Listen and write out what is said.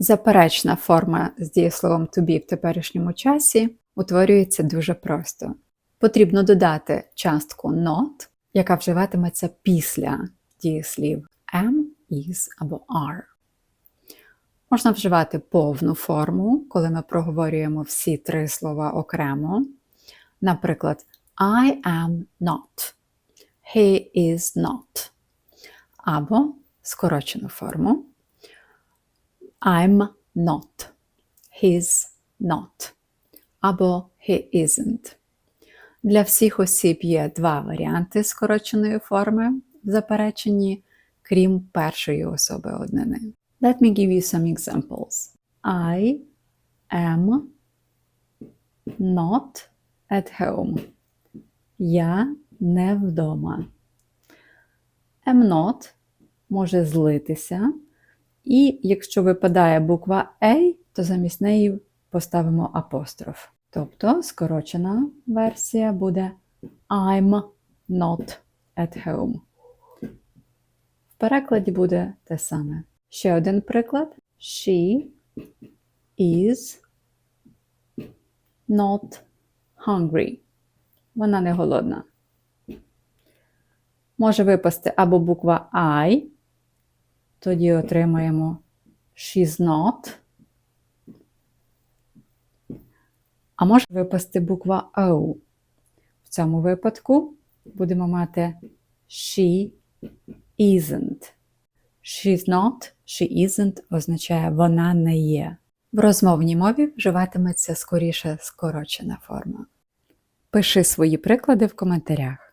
Заперечна форма з дієсловом to be в теперішньому часі утворюється дуже просто. Потрібно додати частку not, яка вживатиметься після дієслів am, is або are. Можна вживати повну форму, коли ми проговорюємо всі три слова окремо. Наприклад, I am not. He is not. Або скорочену форму I'm not. He's not. Або he isn't. Для всіх осіб є два варіанти скороченої форми в запереченні, крім першої особи однини. Let me give you some examples. I am not at home. Я не вдома. Am not може злитися. І якщо випадає буква A, то замість неї поставимо апостроф. Тобто скорочена версія буде I'm not at home. В перекладі буде те саме. Ще один приклад. She is not hungry. Вона не голодна. Може випасти або буква I, тоді отримаємо she's not. А може випасти буква O. В цьому випадку будемо мати she isn't. She's not, she isn't означає вона не є. В розмовній мові вживатиметься скоріше скорочена форма. Пиши свої приклади в коментарях.